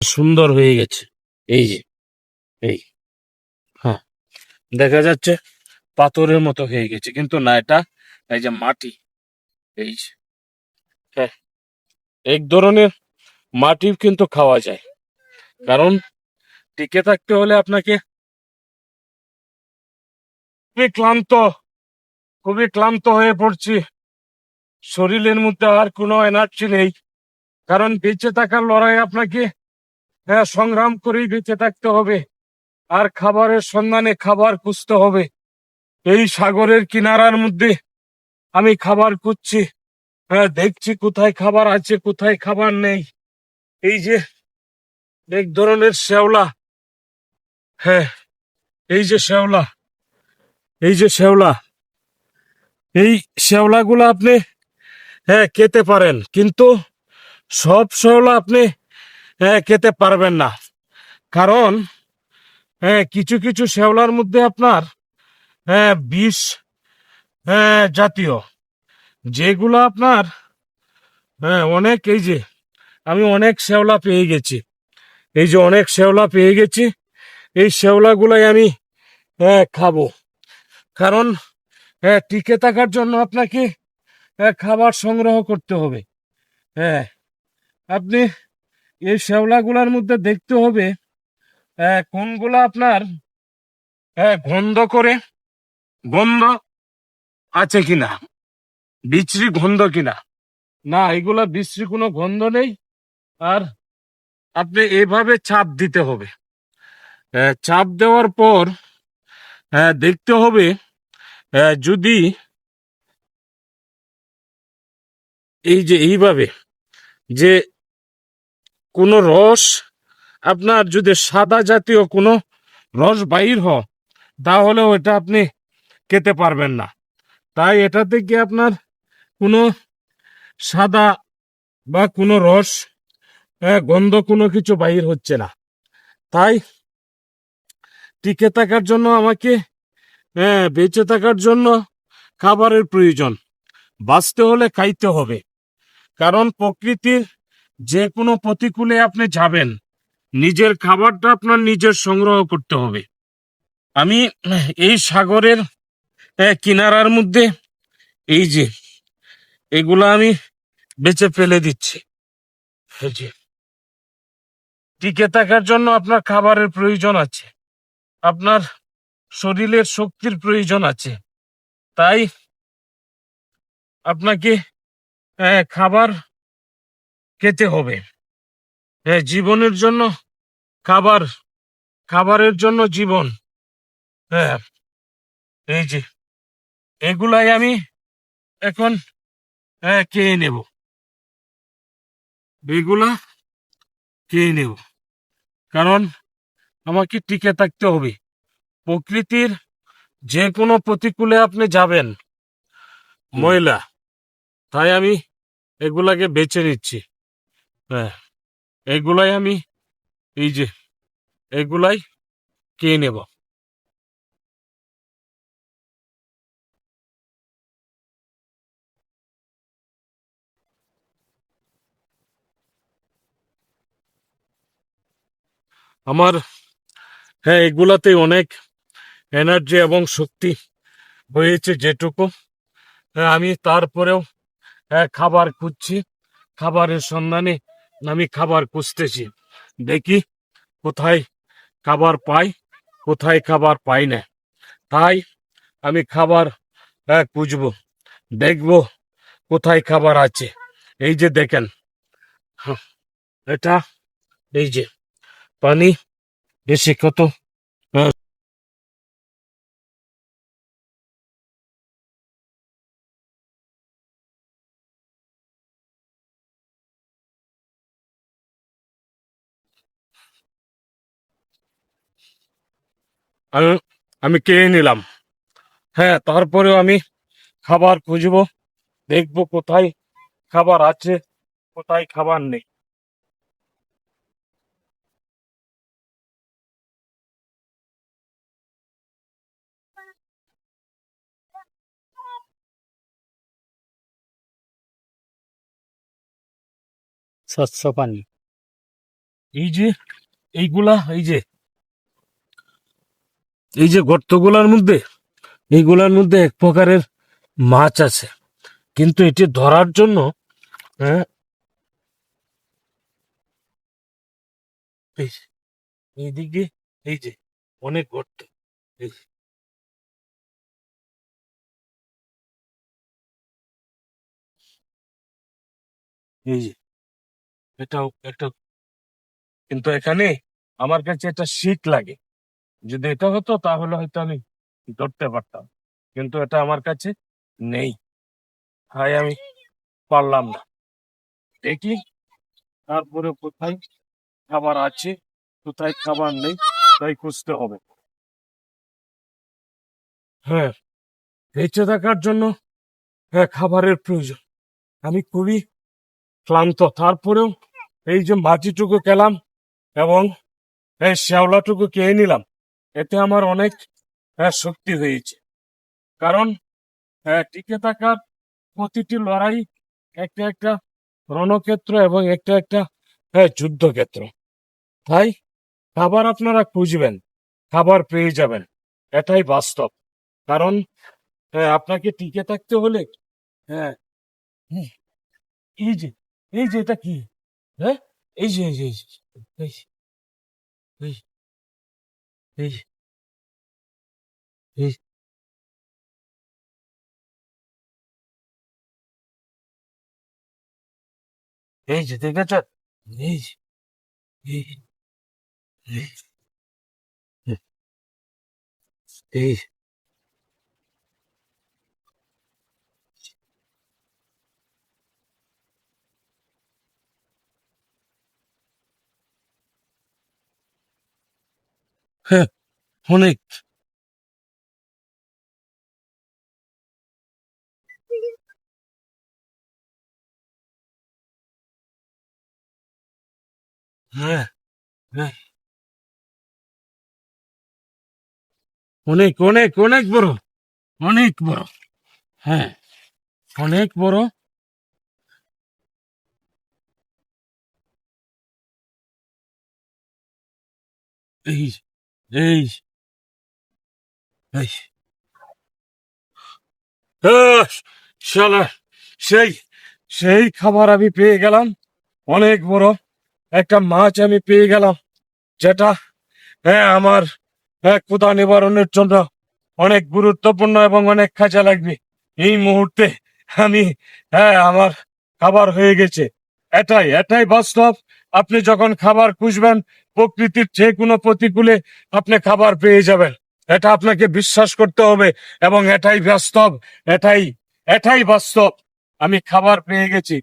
সুন্দর হয়ে গেছে। এই যে, এই হ্যাঁ। দেখা যাচ্ছে পাথরের মতো হয়ে গেছে, কিন্তু না এটা, এই যে মাটি, এই যে হ্যাঁ। এক ধরনের মাটি কিন্তু খাওয়া যায়। কারণ টিকে থাকতে হলে আপনাকে খুবই ক্লান্ত খুবই ক্লান্ত হয়ে পড়ছি। শরীরের মধ্যে আর কোনো এনার্জি নেই। কারণ বেঁচে থাকার লড়াই আপনাকে হ্যাঁ সংগ্রাম করেই বেঁচে থাকতে হবে। আর খাবারের সন্ধানে খাবার খুঁজতে হবে। এই সাগরের কিনারার মধ্যে আমি খাবার খুঁজছি। হ্যাঁ দেখছি কোথায় খাবার আছে, কোথায় খাবার নেই। এই যে, এক ধরনের শ্যাওলা। হ্যাঁ এই যে শ্যাওলা, এই যে শ্যাওলা। এই শ্যাওলাগুলো আপনি হ্যাঁ খেতে পারেন। কিন্তু সব শ্যাওলা আপনি হ্যাঁ পারবেন না। কারণ হ্যাঁ কিছু কিছু শ্যাওলার মধ্যে আপনার হ্যাঁ বিষ হ্যাঁ জাতীয়। যেগুলো আপনার হ্যাঁ অনেক, এই যে, আমি অনেক শ্যাওলা পেয়ে গেছি। এই যে অনেক শ্যাওলা পেয়ে গেছি, এই শ্যাওলাগুলাই আমি হ্যাঁ খাব। কারণ হ্যাঁ টিকে থাকার জন্য আপনাকে খাবার সংগ্রহ করতে হবে। হ্যাঁ আপনি এই শ্যাওলাগুলার মধ্যে দেখতে হবে হ্যাঁ, কোনগুলা আপনার হ্যাঁ গন্ধ করে গন্ধ আছে কিনা বিশ্রী গন্ধ কিনা? না এগুলা বিশ্রী কোনো গন্ধ নেই আর আপনি এভাবে চাপ দিতে হবে। হ্যাঁ, চাপ দেওয়ার পর হ্যাঁ দেখতে হবে হ্যাঁ, যদি এই যে এইভাবে যে কোনো রস আপনার যদি সাদা জাতীয় কোনো রস বাহির হয় তাহলে ওটা আপনি খেতে পারবেন না। তাই এটা থেকে আপনার কোনো সাদা বা কোনো রস গন্ধ কোনো কিছু বাহির হচ্ছে না। তাই টিকে থাকার জন্য আমাকে বেঁচে থাকার জন্য খাবারের প্রয়োজন। বাঁচতে হলে খাইতে হবে। কারণ প্রকৃতির যে কোনো প্রতিকূলে আপনি যাবেন। নিজের খাবারটা আপনার নিজের সংগ্রহ করতে হবে। আমি এই সাগরের কিনারার মধ্যে এই যে, এগুলো আমি বেঁচে ফেলে দিচ্ছি। টিকে থাকার জন্য আপনার খাবারের প্রয়োজন আছে। আপনার শরীরের শক্তির প্রয়োজন আছে। তাই আপনাকে খাবার খেতে হবে। হ্যাঁ, জীবনের জন্য খাবার খাবারের জন্য জীবন। হ্যাঁ এই যে এগুলাই আমি এখন হ্যাঁ খেয়ে নেব। এগুলা খেয়ে নেব। কারণ আমাকে টিকে থাকতে হবে। প্রকৃতির যে কোনো প্রতিকূলে আপনি যাবেন। মহিলা তাই আমি এগুলাকে বেছে নিচ্ছি। হ্যাঁ এগুলাই আমি এই যে এগুলাই খেয়ে নেব। আমার হ্যাঁ এগুলাতে অনেক এনার্জি এবং শক্তি হয়েছে যেটুকু। হ্যাঁ, আমি তারপরেও খাবার খুঁজছি। খাবারের সন্ধানে আমি খাবার খুঁজতেছি। দেখি কোথায় খাবার পাই কোথায় খাবার পাই না। তাই আমি খাবার হ্যাঁ, খুঁজবো। দেখব কোথায় খাবার আছে। এই যে দেখেন হ্যাঁ, এটা এই যে পানি বেশি কত? আমি আমি খেয়ে নিলাম। হ্যাঁ তারপরেও আমি খাবার খুঁজবো দেখব কোথায় খাবার আছে কোথায় খাবার নেই। স্বচ্ছ পানি। এই যে এইগুলা এই যে এই যে গর্তগুলার মধ্যে, এইগুলার মধ্যে এক প্রকারের মাছ আছে। কিন্তু এটি ধরার জন্য হ্যাঁ এই এই যে, অনেক গর্ত, এই যে। এটাও একটা কিন্তু এখানে আমার কাছে একটা শীত লাগে। যদি এটা হতো তাহলে হয়তো আমি ধরতে পারতাম। কিন্তু এটা আমার কাছে নেই। তাই আমি পারলাম না। দেখি তারপরে কোথায় খাবার আছে, কোথায় খাবার নেই, তাই খুঁজতে হবে। হ্যাঁ বেঁচে থাকার জন্য হ্যাঁ খাবারের প্রয়োজন। আমি খুবই ক্লান্ত। তারপরেও এই যে মাটিটুকু খেলাম এবং এই শ্যাওলাটুকু খেয়ে নিলাম। এতে আমার অনেক হ্যাঁ, শক্তি হয়েছে। কারণ হ্যাঁ, টিকে থাকার প্রতিটি লড়াই একটা একটা রণক্ষেত্র এবং একটা একটা হ্যাঁ, যুদ্ধক্ষেত্র। তাই খাবার আপনারা খুঁজবেন খাবার পেয়ে যাবেন এটাই বাস্তব। কারণ আপনাকে টিকে থাকতে হলে হ্যাঁ এই যে এই যে এটা কি? হ্যাঁ এই যে এই যে এই যে, এই যে, এই যে, এই যে, এই যে। এই যে দেখেছ এই যে এই যে, এই যে, এই যে। হ্যাঁ অনেক হ্যাঁ হ্যাঁ অনেক অনেক অনেক বড় অনেক বড় হ্যাঁ অনেক বড় এই এই এই শালা, সেই সেই খাবার আমি পেয়ে গেলাম। অনেক বড় একটা মাছ আমি পেয়ে গেলাম, যেটা হ্যাঁ আমার হ্যাঁ ক্ষুধা নিবারণের জন্য অনেক গুরুত্বপূর্ণ এবং অনেক কাজে লাগবে। এই মুহূর্তে আমি হ্যাঁ আমার খাবার হয়ে গেছে। এটাই এটাই বাস্তব। আপনি যখন খাবার খুঁজবেন প্রকৃতির যে কোনো প্রতিকূলে আপনি খাবার পেয়ে যাবেন। এটা আপনাকে বিশ্বাস করতে হবে এবং এটাই বাস্তব, এটাই এটাই বাস্তব। আমি খাবার পেয়ে গেছি।